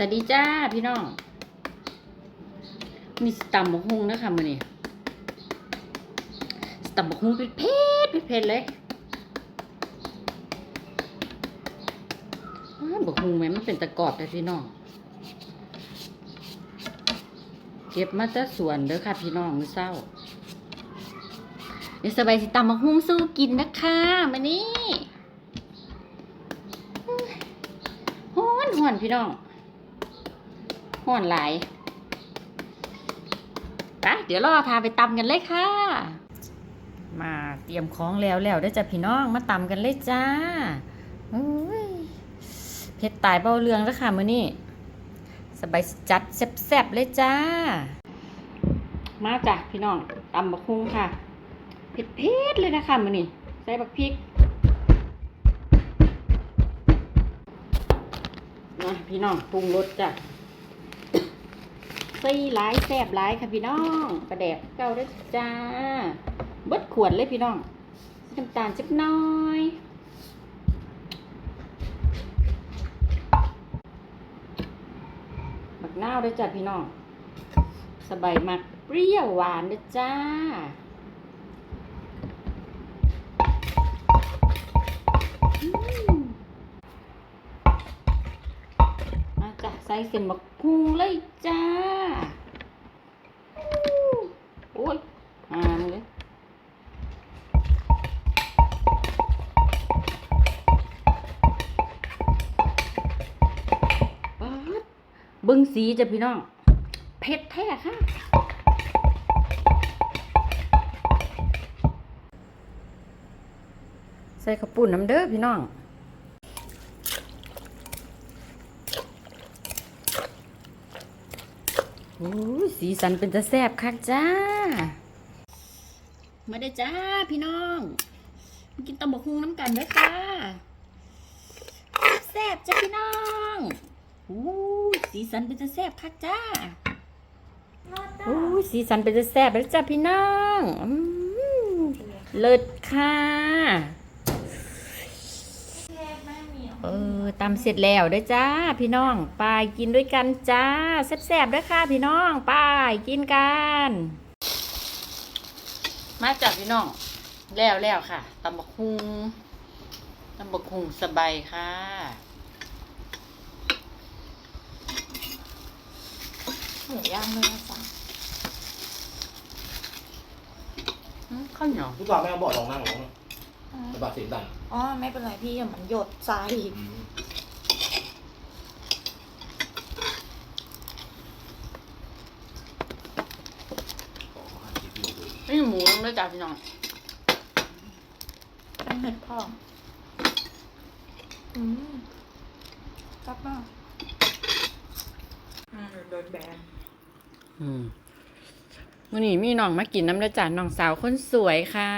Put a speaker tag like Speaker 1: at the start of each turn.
Speaker 1: สวัสดีจ้าพี่น้อง มีสตัมบกฮุงนะคะมือนี้สตัมบกฮุงเผ็ดเผ็ดเผ็ดๆเลยอ้าวบกฮุงแม่มันเป็นตะกรอบแต่พี่น้อง เก็บมาจากสวนเด้อค่ะพี่น้องมือเช้าเดี๋ยวสบายสิตำบักฮุงสู้กินนะคะมานี่ฮ้อนฮ้อนพี่น้อง ฮ้อนหลายไปเดี๋ยวเรอพาไปตำกันเลยค่ะ มาเตรียมของแล้วแล้วได้จ้ะพี่น้องมาตำกันเลยจ้าเผ็ดตายเบาเรืองแล้วค่ะมื้อนี้สบายจัดแซ่บๆเลยจ้า มาจ้ะพี่น้องตำบักฮุงค่ะเผ็ดๆเลยนะคะมื้อนี้ใส่บักพริกนะพี่น้องปรุงรสจ้ะ ใส่หลายแซ่บหลายค่ะพี่น้องประแดกเก้าด้วยจ้าเบิดขวดเลยพี่น้องน้ำตาลจักน้อยบักนาวด้วยจ้าพี่น้องสบายมากเปรี้ยวหวานด้วยจ้า ใส่เส้นบักพุงเลยจ้า โอ้ยหามเลยป๊าดเบิ้งสีจ้ะพี่น้อง เผ็ดแท้ค่ะใส่ข้าวปุ้นน้ำเด้อพี่น้อง โอ้ยสีสันเป็นจะแซ่บคักจ้า มาได้อจ้าพี่น้องมากินตำบกฮุงน้ำกันเด้อค่ะแซ่บจ้าพี่น้องโอ้ยสีสันเป็นจะแซ่บคักจ้าโอ้ยสีสันเป็นจะแซ่บแล้วจ้าพี่น้องอืมเลิศค่ะเออ ตำเสร็จแล้วเด้วยจ้า พี่น้องไปกินด้วยกันจ้าแซ่บๆเด้วยค่ะพี่น้องไปกินกัน มาจากพี่น้องแล้วแล้วค่ะตำบักคุงตำบักคุงสบายค่ะ
Speaker 2: หมูย่างเนื้อสัน
Speaker 1: อืมข้าวเหนียว
Speaker 3: พี่กวางไม่เอาเบาะรองนั่งลง กระบะสีด
Speaker 2: อ๋อไม่เป็นไรพี่อย่ามันหยดใส่ำ
Speaker 1: นี่หมูน้ำเลยจ้าพี่น้อง
Speaker 2: ตั้งเห็ดพองอืมจับมากอ่าโดนแบน
Speaker 1: อืมวันนี้มีน้องมากินน้ำเลยจ้าน้องสาวคนสวยค่ะ